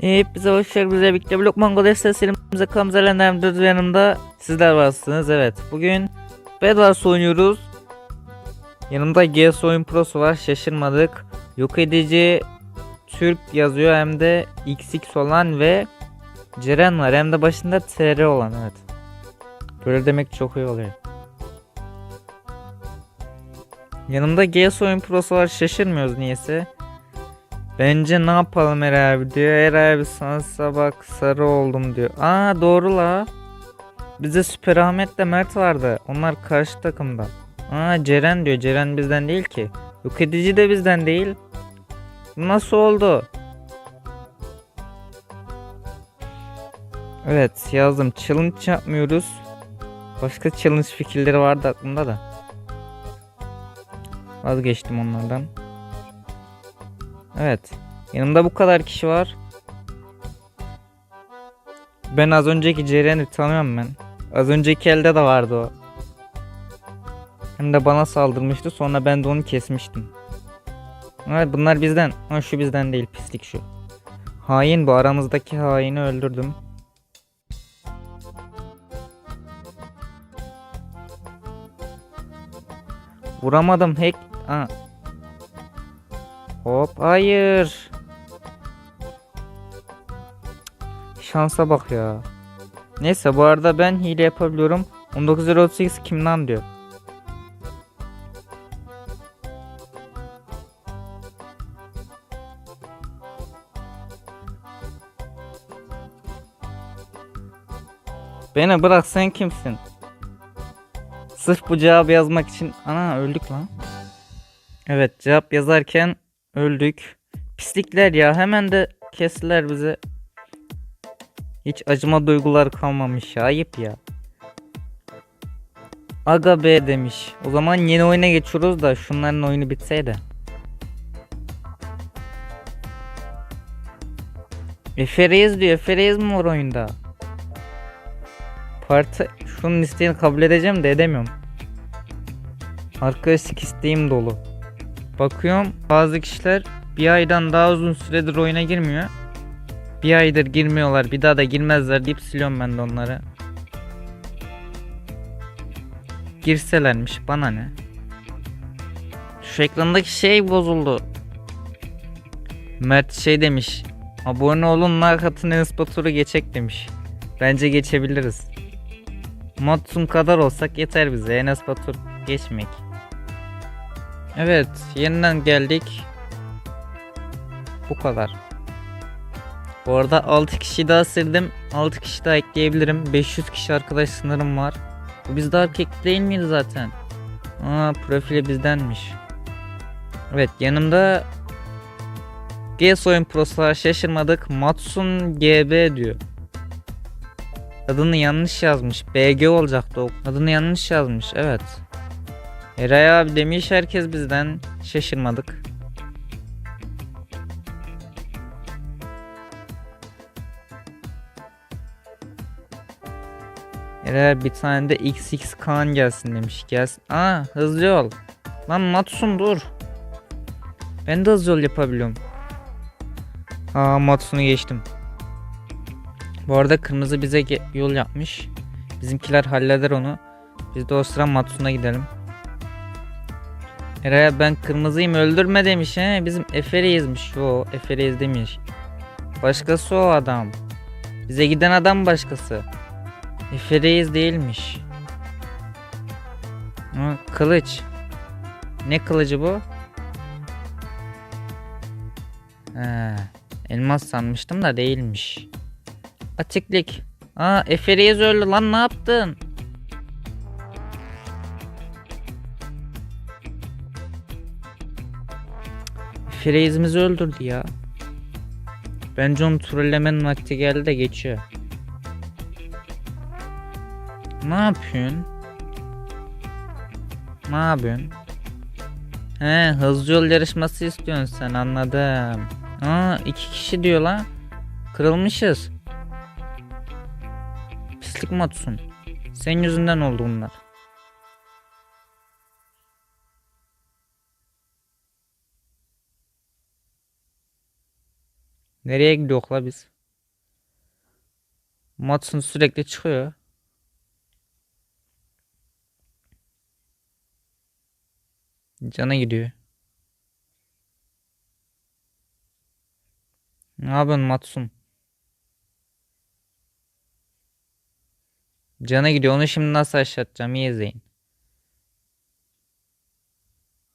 Hepinize hoş geldiniz. Birlikte Blok Mongo desteğimize kamzelenlerdir yanımda sizler varsınız. Evet bugün Bedwars oynuyoruz. Yanımda GS Oyun Pro'su var şaşırmadık. Yok edici Türk yazıyor hem de XX olan ve Ceren var hem de başında TR olan evet. Böyle demek çok iyi oluyor. Yanımda GS Oyun Pro'su var şaşırmıyoruz niyeyse. Bence ne yapalım Eray abi diyor. Eray abi sansa bak sarı oldum diyor. Aa doğru la. Bize Süper Ahmet'le Mert vardı. Onlar karşı takımda. Aa Ceren diyor. Ceren bizden değil ki. Yok edici de bizden değil. Nasıl oldu? Evet yazdım. Challenge yapmıyoruz. Başka challenge fikirleri vardı aklımda da. Vazgeçtim onlardan. Evet. Yanımda bu kadar kişi var. Ben az önceki Ceren'i tanıyorum ben. Az önceki elde de vardı o. Hem de bana saldırmıştı sonra ben de onu kesmiştim. Evet bunlar bizden. Ha şu bizden değil pislik şu. Hain bu aramızdaki haini öldürdüm. Vuramadım hack. Aa, Hop hayır. Şansa bak ya. Neyse bu arada ben hile yapabiliyorum. 19.38 kimden diyor. Beni bırak sen kimsin? Sırf bu cevabı yazmak için ana öldük lan. Evet cevap yazarken öldük. Pislikler ya hemen de kestiler bizi. Hiç acıma duygular kalmamış ya ayıp ya. Aga be demiş. O zaman yeni oyuna geçiyoruz da şunların oyunu bitseydi. Efe Reis diyor. Efe Reis mi var oyunda? Parti şunun isteğini kabul edeceğim de edemiyorum. Arkadaşlık isteğim dolu. Bakıyorum bazı kişiler bir aydan daha uzun süredir oyuna girmiyor. Bir aydır girmiyorlar bir daha da girmezler deyip siliyorum ben de onları. Girselermiş bana ne. Şu ekrandaki şey bozuldu. Mert şey demiş. Abone olun like atın Enes geçek demiş. Bence geçebiliriz. Matsun kadar olsak yeter bize Enes Batur geçmek. Evet, yeniden geldik. Bu kadar. Bu arada 6 kişi daha sildim. 6 kişi daha ekleyebilirim. 500 kişi arkadaş sınırım var. Bu bizde erkek değil miydi zaten? Aa, profili bizdenmiş. Evet, yanımda GS oyun prosu. Şaşırmadık. Matsun GB diyor. Adını yanlış yazmış. BG olacaktı o. Adını yanlış yazmış. Evet. Eray abi demiş herkes bizden şaşırmadık. Eray abi bir tane de XX Kaan gelsin demiş. Gelsin. Aa hızlı yol. Lan Matsun dur. Ben de hızlı yol yapabiliyorum. Aa Matsun'u geçtim. Bu arada kırmızı bize yol yapmış. Bizimkiler halleder onu. Biz de o sıra Matsun'a gidelim. Eray ben kırmızıyım öldürme demiş he. Bizim Efe Reis'miş o. Efe Reis demiş. Başkası o adam. Bize giden adam başkası. Efe Reis değilmiş. Ha, kılıç. Ne kılıcı bu? He, elmas sanmıştım da değilmiş. Atiklik. Aa Efe Reis öldü lan ne yaptın? Freezimizi öldürdü ya. Bence onu trollemenin vakti geldi de geçiyor. Ne yapıyorsun? Ne yapıyorsun? He hızlı yol yarışması istiyorsun sen anladım. Aa iki kişi diyor lan. Kırılmışız. Pislik matsun. Senin yüzünden oldu bunlar. Nereye gidiyor la biz? Matson sürekli çıkıyor. Cana gidiyor. Ne yapıyorsun Matsun? Cana gidiyor. Onu şimdi nasıl aşağıtacağım? İyi izleyin.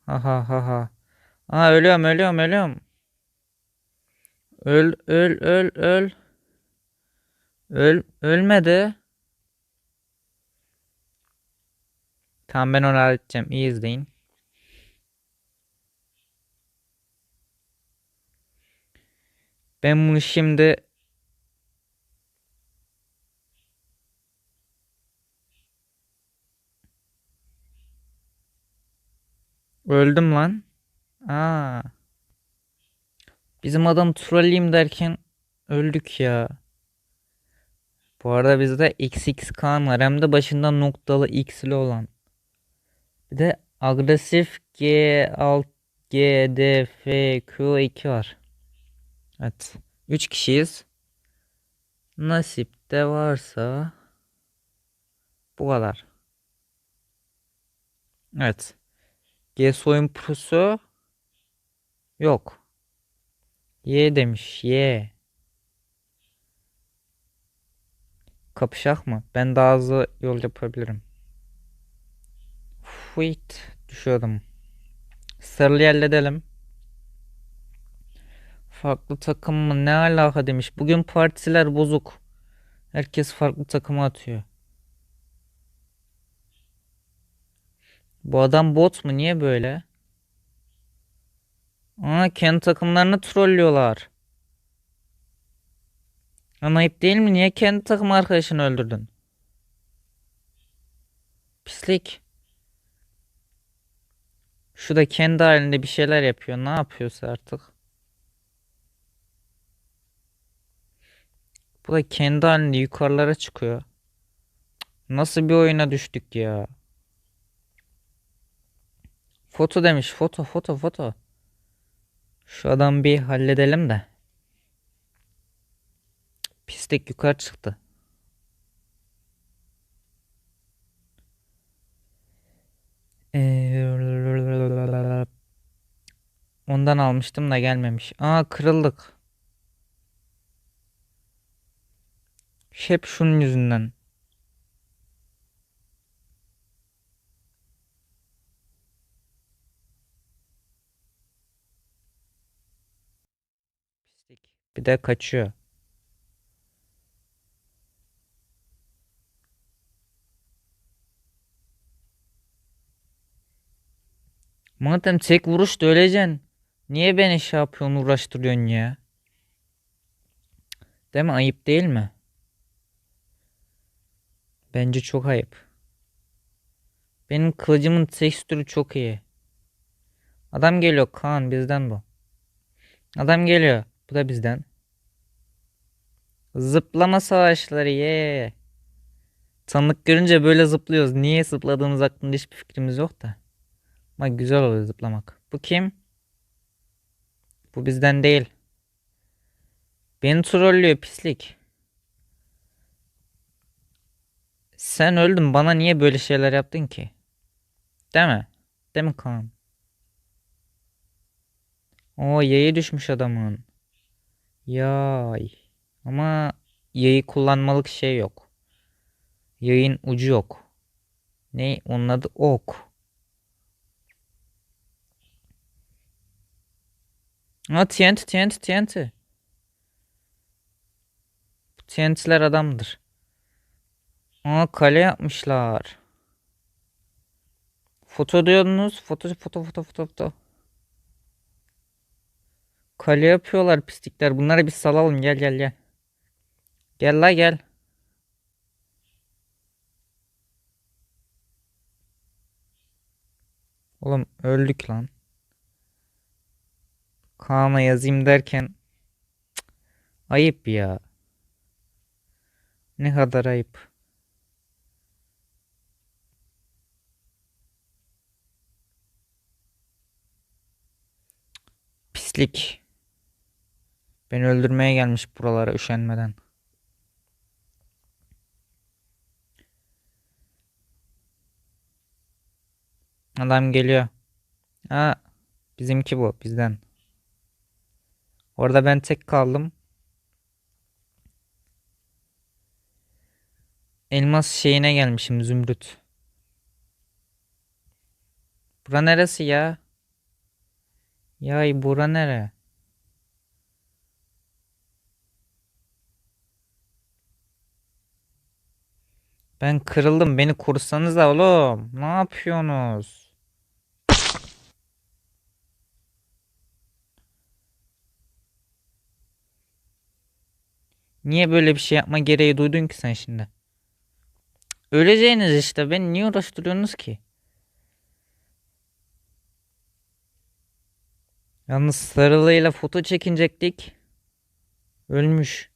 Ha ha ha ha. Aa ölüyorum ölüyorum ölüyorum. Öl öl öl öl. Öl ölmedi. Tamam ben onu halledeceğim. İyi izleyin. Ben bunu şimdi öldüm lan. Aa. Bizim adam trolleyim derken öldük ya. Bu arada bizde XX kan var. Hem de başında noktalı X'li olan. Bir de agresif G alt G D F Q 2 var. Evet. 3 kişiyiz. Nasip de varsa bu kadar. Evet. G soyun prosu yok. Y demiş. Y. Kapışak mı? Ben daha hızlı yol yapabilirim. Wait. Düşüyordum. Sarılı halledelim. Farklı takım mı? Ne alaka demiş. Bugün partiler bozuk. Herkes farklı takıma atıyor. Bu adam bot mu? Niye böyle? Aa kendi takımlarını trollüyorlar. Ama ayıp değil mi? Niye kendi takım arkadaşını öldürdün? Pislik. Şu da kendi halinde bir şeyler yapıyor. Ne yapıyorsa artık. Bu da kendi halinde yukarılara çıkıyor. Nasıl bir oyuna düştük ya? Foto demiş. Foto foto foto. Şu adam bir halledelim de. Pislik yukarı çıktı. Ee, Ondan almıştım da gelmemiş. Aa kırıldık. Hep şunun yüzünden. Bir de kaçıyor. Madem tek vuruşta öleceksin. Niye beni şey yapıyorsun uğraştırıyorsun ya? Değil mi? Ayıp değil mi? Bence çok ayıp. Benim kılıcımın tekstürü çok iyi. Adam geliyor Kaan bizden bu. Adam geliyor. Bu da bizden. Zıplama savaşları ye. Tanık görünce böyle zıplıyoruz. Niye zıpladığımız hakkında hiçbir fikrimiz yok da. Ama güzel oluyor zıplamak. Bu kim? Bu bizden değil. Beni trollüyor pislik. Sen öldün bana niye böyle şeyler yaptın ki? Değil mi? Değil mi Kaan? O yayı düşmüş adamın. Yay. Ama yayı kullanmalık şey yok. Yayın ucu yok. Ne? Onun adı ok. Ha TNT TNT TNT. TNT'ler adamdır. Aa kale yapmışlar. Foto diyorsunuz. Foto foto foto foto foto. Kale yapıyorlar pislikler. Bunları bir salalım. Gel gel gel. Gel la gel. Oğlum öldük lan. Kaan'a yazayım derken Cık, ayıp ya. Ne kadar ayıp. Pislik. Beni öldürmeye gelmiş buralara üşenmeden. Adam geliyor. Ha, bizimki bu, bizden. Orada ben tek kaldım. Elmas şeyine gelmişim Zümrüt. Bura neresi ya? Yay bura nere? Ben kırıldım. Beni kursanıza oğlum. Ne yapıyorsunuz? Niye böyle bir şey yapma gereği duydun ki sen şimdi? Öleceğiniz işte. Beni niye uğraştırıyorsunuz ki? Yalnız sarılıyla foto çekinecektik. Ölmüş.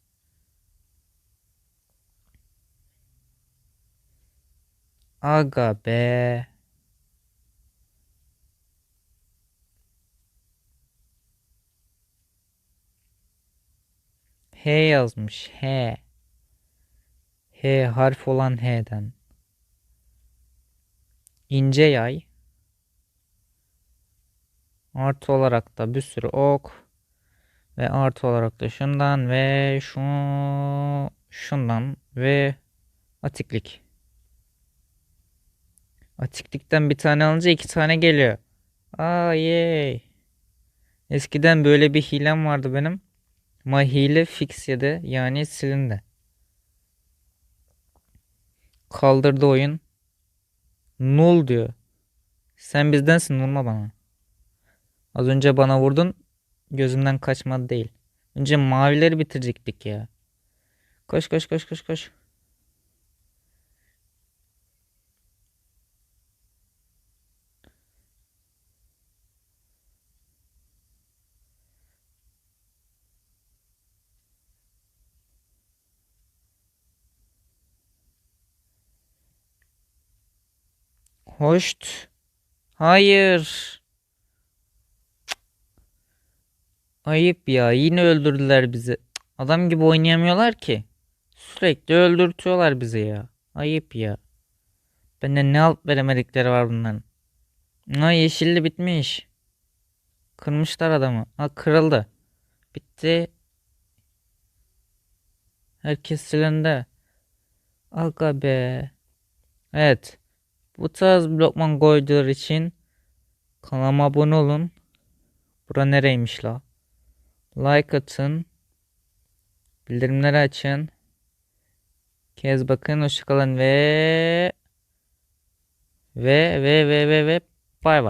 Aga be. H yazmış. H. H harf olan H'den. İnce yay. Artı olarak da bir sürü ok. Ve artı olarak da şundan ve şu şundan ve atiklik. Atiklikten bir tane alınca iki tane geliyor. Aa yey. Eskiden böyle bir hilem vardı benim. Ama hile fix yedi yani silindi. Kaldırdı oyun. Null diyor. Sen bizdensin vurma bana. Az önce bana vurdun. Gözümden kaçmadı değil. Önce mavileri bitirecektik ya. Koş koş koş koş koş. Hoşt. Hayır. Ayıp ya. Yine öldürdüler bizi. Adam gibi oynayamıyorlar ki. Sürekli öldürtüyorlar bizi ya. Ayıp ya. Bende ne alt veremedikleri var bunların. Ha yeşilli bitmiş. Kırmışlar adamı. Ha kırıldı. Bitti. Herkes silindi. Aga be. Evet. Bu tarz blokman koyduğu için kanalıma abone olun. Bura nereymiş la? Like atın. Bildirimleri açın. Kez bakın hoşçakalın ve ve ve ve ve ve bay bay.